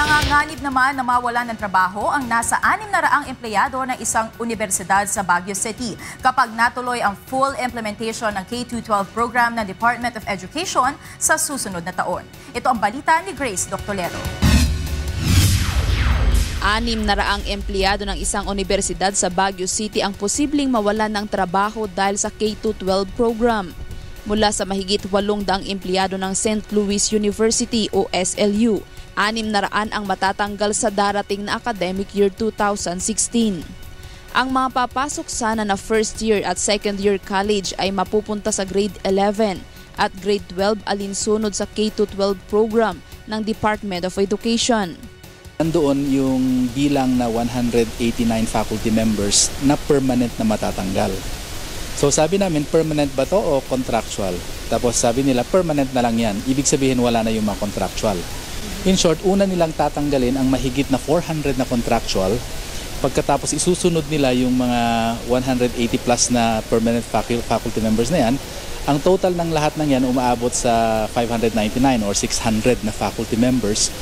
Nanganganib naman na mawalan ng trabaho ang nasa 600 empleyado ng isang universidad sa Baguio City kapag natuloy ang full implementation ng K-12 program ng Department of Education sa susunod na taon. Ito ang balita ni Grace Doctolero. Anim na raang empleyado ng isang universidad sa Baguio City ang posibleng mawalan ng trabaho dahil sa K-12 program. Mula sa mahigit 800 empleyado ng St. Louis University o SLU, anim na raan ang matatanggal sa darating na academic year 2016. Ang mga papasok sana na first year at second year college ay mapupunta sa grade 11 at grade 12 alinsunod sa K-12 program ng Department of Education. Nandoon yung bilang na 189 faculty members na permanent na matatanggal. So sabi namin, permanent ba to o contractual? Tapos sabi nila, permanent na lang yan. Ibig sabihin wala na yung mga contractual. In short, una nilang tatanggalin ang mahigit na 400 na contractual. Pagkatapos isusunod nila yung mga 180 plus na permanent faculty members na yan, ang total ng lahat ng yan umaabot sa 599 or 600 na faculty members.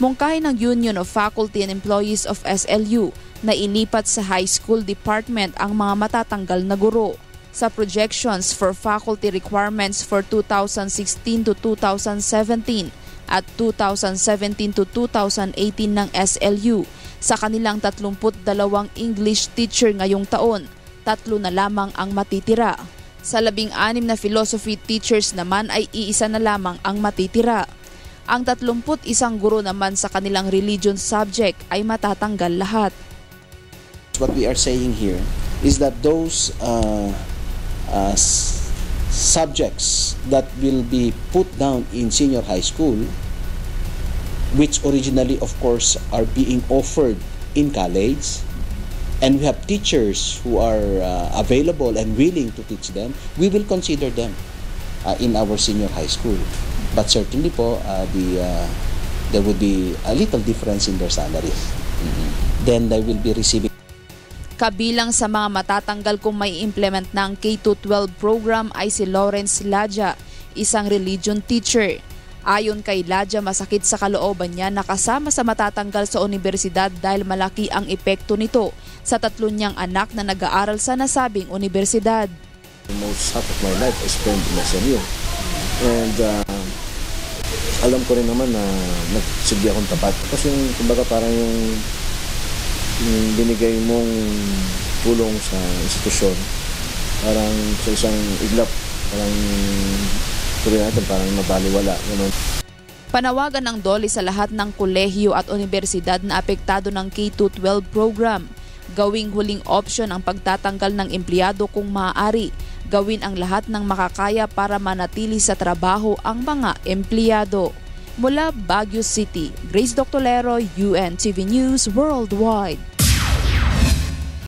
Mungkahi ng Union of Faculty and Employees of SLU na inipat sa high school department ang mga matatanggal na guro. Sa projections for faculty requirements for 2016 to 2017 at 2017 to 2018 ng SLU, sa kanilang 32 English teacher ngayong taon, tatlo na lamang ang matitira. Sa labing anim na philosophy teachers naman ay iisa na lamang ang matitira. Ang 31 guro naman sa kanilang religion subject ay matatanggal lahat. What we are saying here is that those uh, uh, subjects that will be put down in senior high school, which originally, of course, are being offered in college, and we have teachers who are uh, available and willing to teach them, we will consider them uh, in our senior high school. But certainly po, uh, the, uh, there would be a little difference in their salaries. Mm-hmm. Then they will be receiving Kabilang sa mga matatanggal kung may implement ng K-12 program ay si Lawrence Ladja, isang religion teacher. Ayon kay Ladja, masakit sa kalooban niya na kasama sa matatanggal sa universidad dahil malaki ang epekto nito sa tatlo niyang anak na nag-aaral sa nasabing universidad. Most half of my life I spent in SMU. And uh, alam ko rin naman na nagsigi akong tapat. Kasi yung, kumbaga parang yung, yung binigay mong tulong sa institusyon, parang sa isang iglap, parang tuloy natin, parang mabaliwala. Ganun. Panawagan ng DOLE sa lahat ng kolehiyo at universidad na apektado ng K-12 program. Gawing huling option ang pagtatanggal ng empleyado kung maaari gawin ang lahat ng makakaya para manatili sa trabaho ang mga empleyado. Mula Baguio City, Grace Doctolero, UNTV News Worldwide.